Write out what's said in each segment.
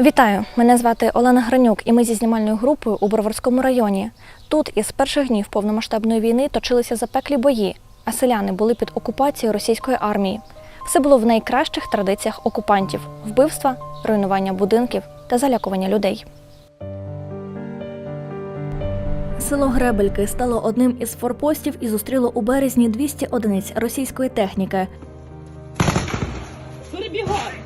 Вітаю! Мене звати Олена Гранюк, і ми зі знімальною групою у Броварському районі. Тут із перших днів повномасштабної війни точилися запеклі бої, а селяни були під окупацією російської армії. Все було в найкращих традиціях окупантів: вбивства, руйнування будинків та залякування людей. Село Гребельки стало одним із форпостів і зустріло у березні 200 одиниць російської техніки. Перебігай!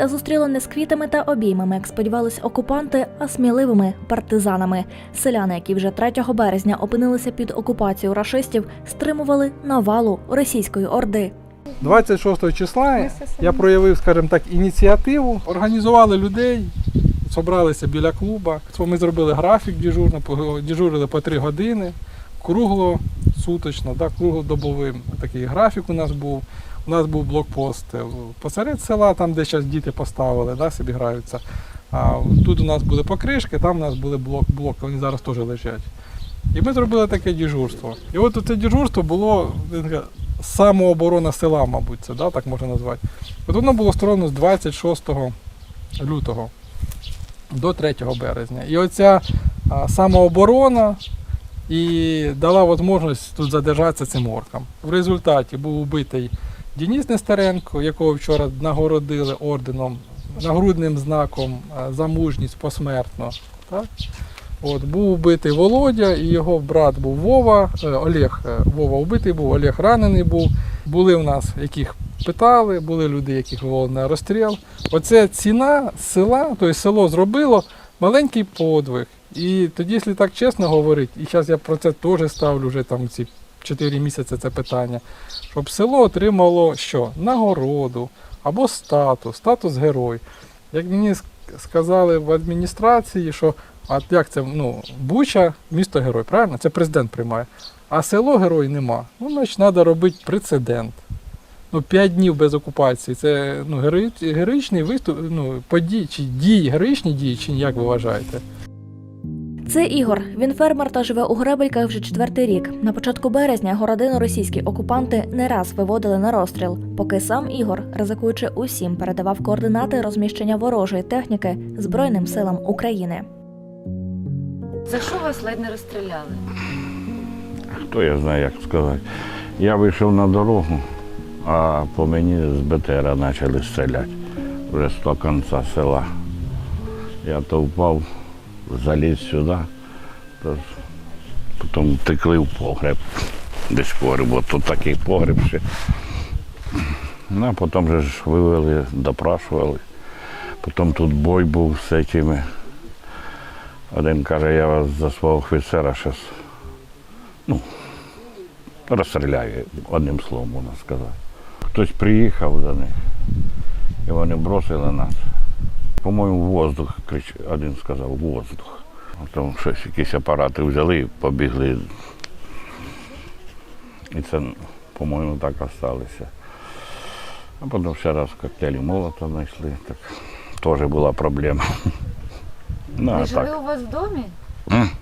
Та зустріло не з квітами та обіймами, як сподівались окупанти, а сміливими партизанами. Селяни, які вже 3 березня опинилися під окупацією рашистів, стримували навалу російської орди. 26 числа я проявив, скажімо так, ініціативу. Організували людей, зібралися біля клуба. Ми зробили графік дежурно, дежурили по 3 години, кругло, суточно, да, круглодобовий такий графік у нас був. У нас був блокпост е, посеред села, там, де зараз діти поставили, да, собі граються. А тут у нас були покришки, там у нас були блок, блоки, вони зараз теж лежать. І ми зробили таке дежурство. І от це дежурство було самооборона села, мабуть, це да, так можна назвати. От воно було створено з 26 лютого до 3 березня. І оця самооборона і дала можливість тут задержатися цим оркам. В результаті був убитий Денис Нестеренко, якого вчора нагородили орденом, нагрудним знаком за мужність посмертно. Так? От, був убитий Володя і його брат був Вова, е, Олег е, Вова убитий був, Олег ранений був. Були в нас, яких питали, були люди, яких вивели на розстріл. Оце ціна села, тобто село зробило маленький подвиг. І тоді, якщо так чесно говорити, і зараз я про це теж ставлю вже там ці 4 місяці це питання, щоб село отримало що? Нагороду або статус, статус герой. Як мені сказали в адміністрації, що а як це, ну, Буча, місто герой, правильно? Це президент приймає. А село герой нема. Ну, значить, треба робити прецедент. Ну, 5 днів без окупації. Це ну, героїчний виступ, ну, подій, чи дії, героїчні дії, чи як ви вважаєте? Це Ігор. Він фермер та живе у Гребельках вже четвертий рік. На початку березня його родину російські окупанти не раз виводили на розстріл, поки сам Ігор, ризикуючи усім, передавав координати розміщення ворожої техніки Збройним силам України. За що вас ледь не розстріляли? Хто я знаю, як сказати. Я вийшов на дорогу, а по мені з БТРа почали стріляти вже з того кінця села. Я то впав, заліз сюди, то потім втекли в погреб. Десь погреб, бо тут такий погреб ще. Ну, а потім же ж вивели, допрашували. Потім тут бой був з цими. Один каже, я вас за свого офіцера зараз розстріляє, одним словом можна сказати. Хтось приїхав до них, і вони бросили нас. По-моєму, воздух, один сказав, воздух. Там щось, якісь апарати взяли і побігли. І це, по-моєму, так осталося. А потім ще раз коктейлі молота знайшли. Так теж була проблема. Ну, Вони жили у вас в домі?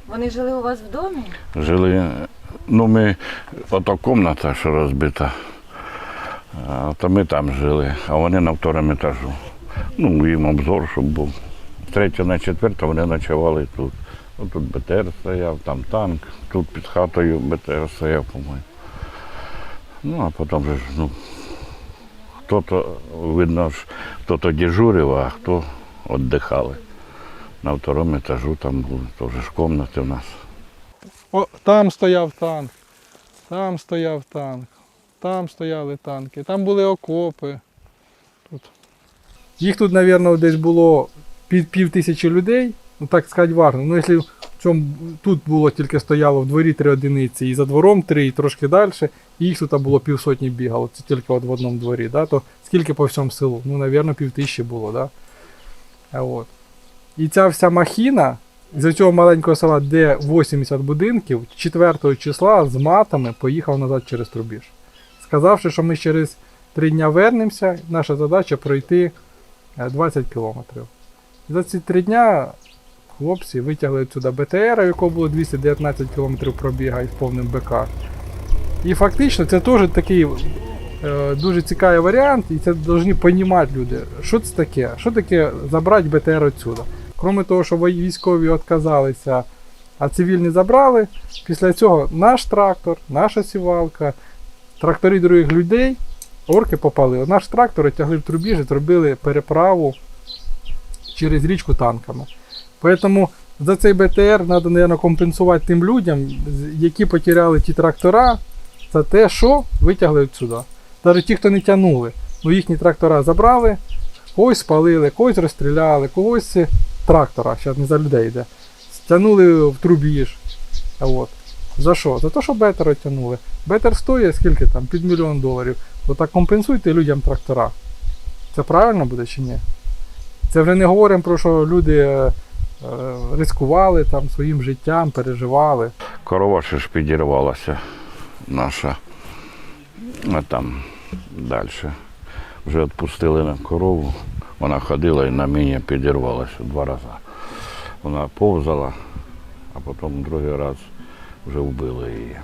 Вони жили у вас в домі? Жили, ну ми, ото кімната, що розбита, а, то ми там жили, а вони на второму етажу. Ну, їм обзор, щоб був. Третього на четверте вони ночували тут. От тут БТР стояв, там танк, тут під хатою БТР стояв, по-моєму. Ну, а потім же ну, хто-то, видно хто-то дежурив, а хто віддихали. На второму етажу там були теж ж кімнати у нас. О, там стояв танк, там стояв танк, там стояли танки, там були окопи. Їх тут, мабуть, десь було під пів тисячі людей, ну так сказати важно. Ну, якщо в тут було тільки стояло в дворі три одиниці, і за двором три, і трошки далі, і їх тут було півсотні бігало, це тільки от в одному дворі, да? то скільки по всьому селу? Ну, мабуть, пів тисячі було, да? А от. І ця вся махіна, з цього маленького села, де 80 будинків, 4 числа з матами поїхав назад через Трубіж. Сказавши, що ми через 3 дня вернемося, наша задача пройти е, 20 кілометрів. За ці 3 дня хлопці витягли сюди БТР, у якого було 219 кілометрів пробіга із повним БК. І фактично це теж такий е, дуже цікавий варіант, і це повинні розуміти люди. Що це таке? Що таке забрати БТР відсюди? Крім того, що військові відказалися, а цивільні забрали, після цього наш трактор, наша сівалка, трактори других людей, орки попалили. Наш трактор тягли в трубіж і зробили переправу через річку танками. Тому за цей БТР треба, мабуть, компенсувати тим людям, які потеряли ті трактора, за те, що витягли відсюди. Навіть ті, хто не тягнули, ну їхні трактора забрали, когось спалили, когось розстріляли, когось трактора, зараз не за людей йде. Стягнули в трубіж. От. За що? За те, що бетер тягнули. Бетер стоїть скільки там? Під мільйон доларів. То так компенсуйте людям трактора. Це правильно буде чи ні? Це вже не говоримо про що люди е, ризикували там своїм життям, переживали. Корова ще ж підірвалася наша. А там далі. Вже відпустили на корову. Вона ходила і на мені підірвалася два рази. Вона повзала, а потім другий раз вже вбили її.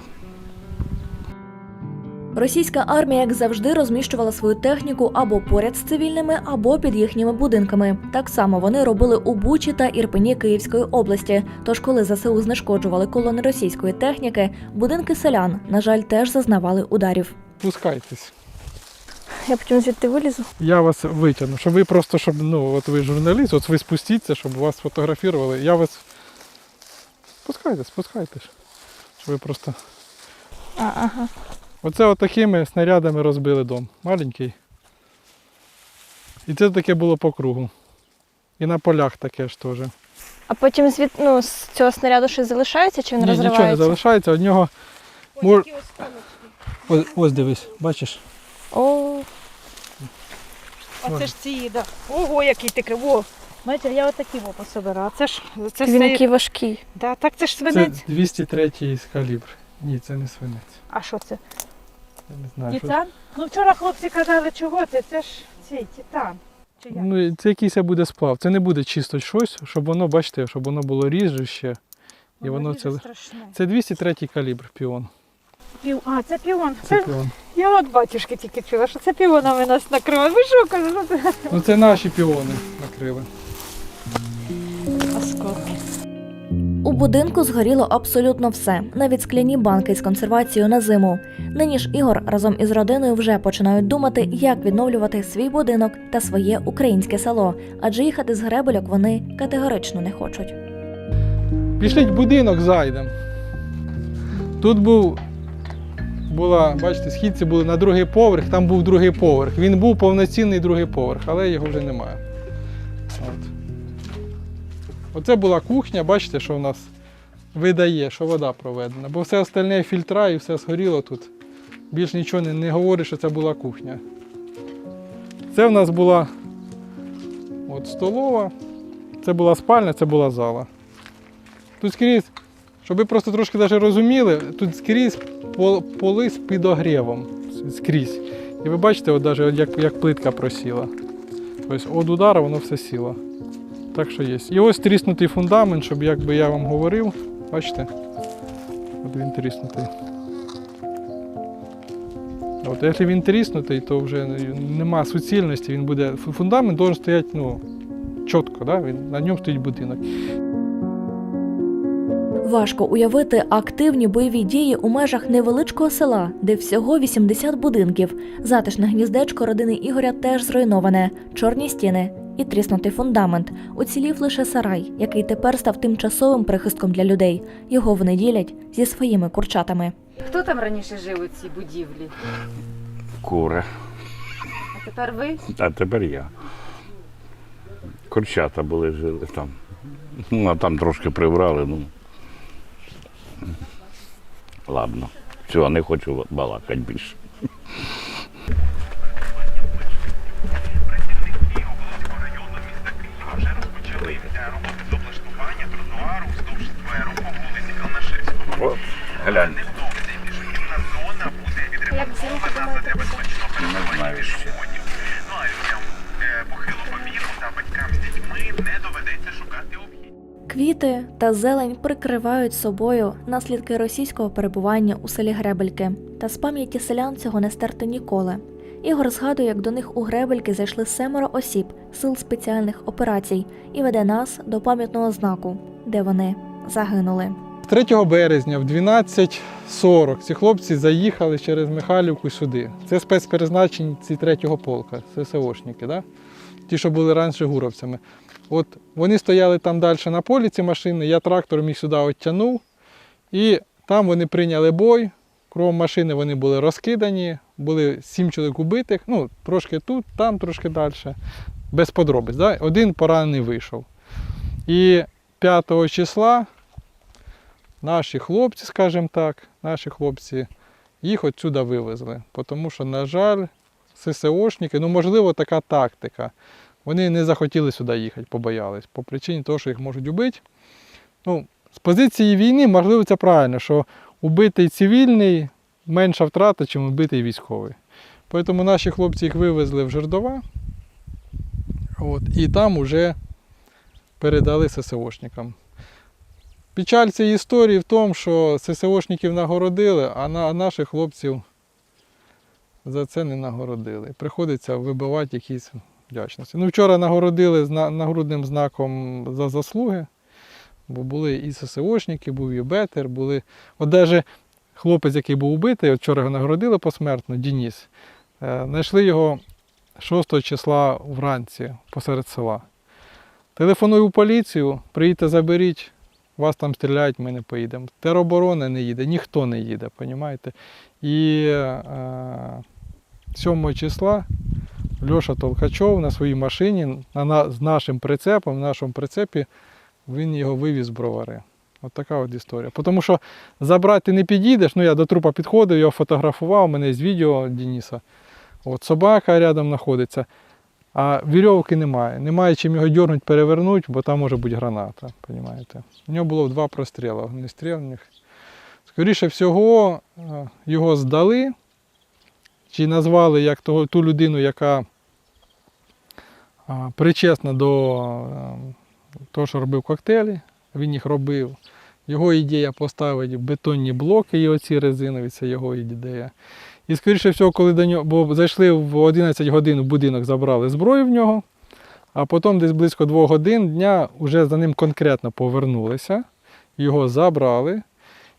Російська армія, як завжди, розміщувала свою техніку або поряд з цивільними, або під їхніми будинками. Так само вони робили у Бучі та Ірпені Київської області. Тож, коли ЗСУ знешкоджували колони російської техніки, будинки селян, на жаль, теж зазнавали ударів. Пускайтесь. Я потім звідти вилізу. Я вас витягну, щоб ви просто, щоб, ну, от ви журналіст, от ви спустіться, щоб вас фотографували. Я вас. Спускайтесь, спускайтесь. Щоб ви просто. А, ага. Оце от снарядами розбили дом. Маленький. І це таке було по кругу. І на полях таке ж теж. А потім звід, ну, з цього снаряду щось залишається чи він Ні, розривається? нічого не залишається, од нього. Мор... Ось, ось дивись, бачиш? О, А це ж ці, да. Ого, який такий, во. Знаєте, я отакі во пособирала. Це ж, це він який важкий. Да, так це ж Це 203 калібр. Ні, це не свинець. А що це? Я не знаю. Що... Титан? Ну вчора хлопці казали, чого це? Це ж цей титан. Чи як? Ну, це якийсь буде сплав. Це не буде чисто щось, щоб воно, бачите, щоб воно було ріжуще. І воно це. страшне. Це 203 калібр піон. Пів... А, це піон. Це піон. Я от батюшки тільки чула, що це піонами нас накривали. Ви що це? Ну це наші піони накрили. Осколки. У будинку згоріло абсолютно все, навіть скляні банки з консервацією на зиму. Нині ж Ігор разом із родиною вже починають думати, як відновлювати свій будинок та своє українське село, адже їхати з гребельок вони категорично не хочуть. Пішліть в будинок зайдемо. Тут був. Була, бачите, східці були на другий поверх, там був другий поверх. Він був повноцінний другий поверх, але його вже немає. Оце була кухня, бачите, що в нас видає, що вода проведена. Бо все остальне фільтра і все згоріло тут. Більш нічого не, не говорить, що це була кухня. Це в нас була от столова, це була спальня, це була зала. Тут скрізь, щоб ви просто трошки навіть розуміли, тут скрізь пол- поли з підогрівом. Скрізь. І ви бачите, от навіть як, як плитка просіла. Тобто від удара воно все сіло. Так що є. І ось тріснутий фундамент, щоб якби я вам говорив. Бачите? От він тріснутий. От якщо він тріснутий, то вже нема суцільності, він буде. Фундамент має стояти ну, чітко, да? він, на ньому стоїть будинок. Важко уявити активні бойові дії у межах невеличкого села, де всього 80 будинків. Затишне гніздечко родини Ігоря теж зруйноване, чорні стіни і тріснутий фундамент. Уцілів лише сарай, який тепер став тимчасовим прихистком для людей. Його вони ділять зі своїми курчатами. Хто там раніше жив у цій будівлі? Кури. А тепер ви? А тепер я. Курчата були жили там. Ну, а там трошки прибрали, ну. Ладно. Все, не хочу балакати більше. Зелень прикривають собою наслідки російського перебування у селі Гребельки. Та з пам'яті селян цього не стерти ніколи. Ігор згадує, як до них у Гребельки зайшли семеро осіб сил спеціальних операцій і веде нас до пам'ятного знаку, де вони загинули. 3 березня в 12.40 ці хлопці заїхали через Михайлівку сюди. Це спецпризначенці 3-го полка, ССОшники, да? ті, що були раніше гуровцями. От вони стояли там далі на полі, ці машини, я трактором їх сюди оттягнув, і там вони прийняли бой. Кром машини вони були розкидані, були сім чоловік убитих, ну, трошки тут, там трошки далі, без подробиць. Да? Один поранений вийшов. І 5 числа наші хлопці, скажімо так, наші хлопці їх отсюди вивезли. Тому що, на жаль, ССОшники, ну можливо, така тактика. Вони не захотіли сюди їхати, побоялись, по причині того, що їх можуть убити. Ну, з позиції війни, можливо, це правильно, що убитий цивільний менша втрата, ніж убитий військовий. Тому наші хлопці їх вивезли в Жердова. От, і там вже передали ССОшникам. Печаль цієї історії в тому, що ССОшників нагородили, а на, наших хлопців за це не нагородили. Приходиться вибивати якісь вдячності. Ну, вчора нагородили нагрудним знаком за заслуги, бо були і ССОшники, був і були. От навіть хлопець, який був убитий, от вчора його нагородили посмертно, Дініс. Е, Знайшли його 6 числа вранці посеред села. Телефоную в поліцію, приїдьте, заберіть, вас там стріляють, ми не поїдемо. Тероборона не їде, ніхто не їде, розумієте? І е, 7 числа Льоша Толкачов на своїй машині на, з нашим прицепом, в нашому прицепі, він його вивіз з бровари. От така от історія. Тому що забрати не підійдеш, ну я до трупа підходив, його фотографував, у мене є відео Дениса. От собака рядом знаходиться, а вірьовки немає. Немає чим його дьорнути, перевернути, бо там може бути граната. Розумієте? У нього було два простріли огнестрільних. Скоріше всього, е, його здали, чи назвали як того, ту людину, яка причесна до е, того, що робив коктейлі. Він їх робив. Його ідея поставити бетонні блоки і оці резинові, це його ідея. І скоріше всього, коли до нього, бо зайшли в 11 годин в будинок, забрали зброю в нього, а потім десь близько 2 годин дня вже за ним конкретно повернулися, його забрали.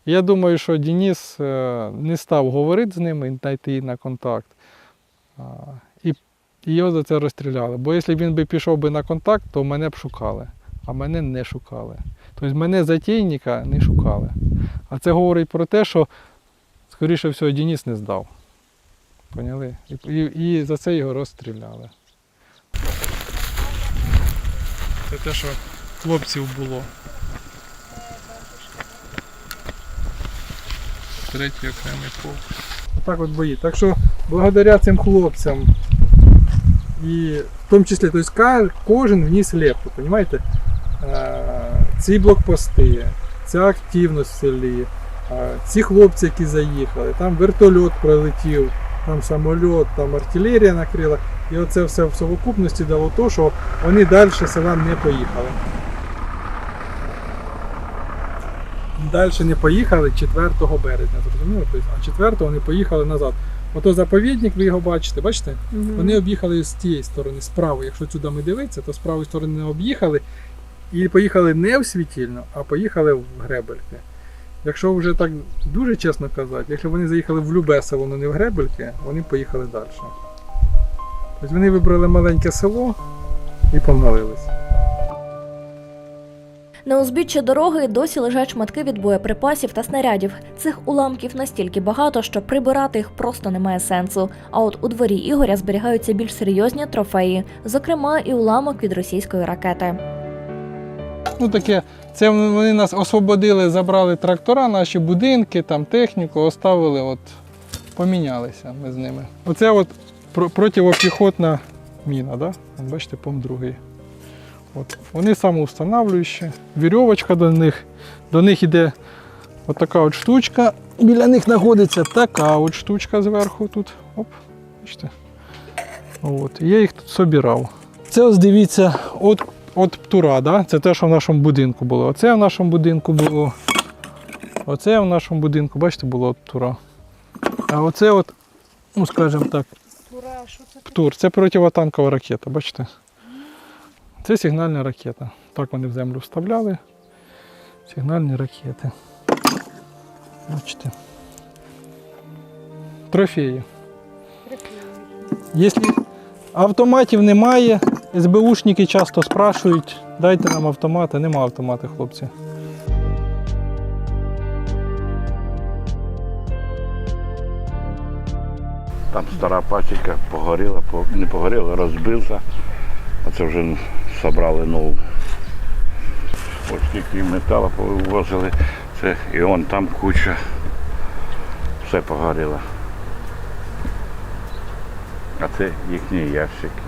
І я думаю, що Денис е, не став говорити з ними, знайти на контакт. Його за це розстріляли. Бо якщо він би пішов би на контакт, то мене б шукали, а мене не шукали. Тобто мене затійника не шукали. А це говорить про те, що, скоріше всього, Денис не здав. Поняли? І, і, за це його розстріляли. Це те, що хлопців було. Третій окремий полк. Отак от бої. Так що благодаря цим хлопцям і в тому числі тобто, кожен вніс лепту, розумієте? Ці блокпости, ця активність в селі, е, ці хлопці, які заїхали, там вертольот пролетів, там самоліт, там артилерія накрила. І оце все в совокупності дало то, що вони далі села не поїхали. Далі не поїхали 4 березня, зрозуміло? А 4 вони поїхали назад. Ото заповідник, ви його бачите, бачите? Вони об'їхали з тієї сторони, з правої. Якщо сюди ми дивитися, то з правої сторони не об'їхали і поїхали не в світільну, а поїхали в Гребельки. Якщо вже так дуже чесно казати, якщо вони заїхали в любе село, але не в Гребельки, вони поїхали далі. Тобто вони вибрали маленьке село і помилились. На узбіччі дороги досі лежать шматки від боєприпасів та снарядів. Цих уламків настільки багато, що прибирати їх просто немає сенсу. А от у дворі Ігоря зберігаються більш серйозні трофеї, зокрема і уламок від російської ракети. Ну таке, це вони нас освободили, забрали трактора, наші будинки, там техніку, оставили, от помінялися ми з ними. Оце от про- противопіхотна міна, да? Бачите, пом другий. От. Вони самоустанавлюючі, вірьовочка до них, до них іде от така от штучка. Біля них знаходиться така от штучка зверху тут. Оп, бачите. От. Я їх тут собирав. Це ось дивіться, от, от птура, да? це те, що в нашому будинку було. Оце в нашому будинку було. Оце в нашому будинку, бачите, було от птура. А оце от, ну скажімо так, таке? Це противотанкова ракета, бачите? Це сигнальна ракета. Так вони в землю вставляли. Сигнальні ракети. Бачите. Трофеї. Якщо автоматів немає, СБУшники часто спрашують, дайте нам автомати. Нема автомати, хлопці. Там стара пасіка погоріла, не погоріла, розбився. А це вже зібрали нову. Ось скільки металу повивозили. Це і он там куча. Все погоріло. А це їхні ящики.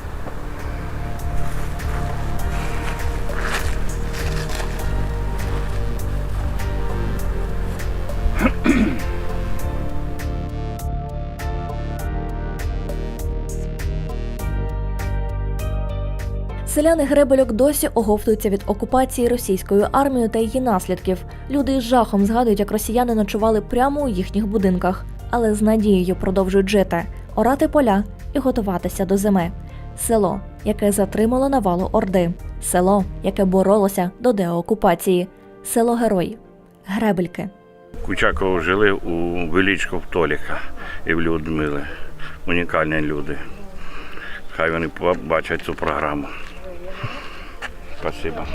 Селяни Гребельок досі оговтуються від окупації російською армією та її наслідків. Люди із жахом згадують, як росіяни ночували прямо у їхніх будинках, але з надією продовжують жити, орати поля і готуватися до зими. Село, яке затримало навалу Орди, село, яке боролося до деокупації, село Герой, Гребельки. Кучаково жили у Величко в Толіка і в Людмили. Унікальні люди. Хай вони побачать цю програму. Спасибо.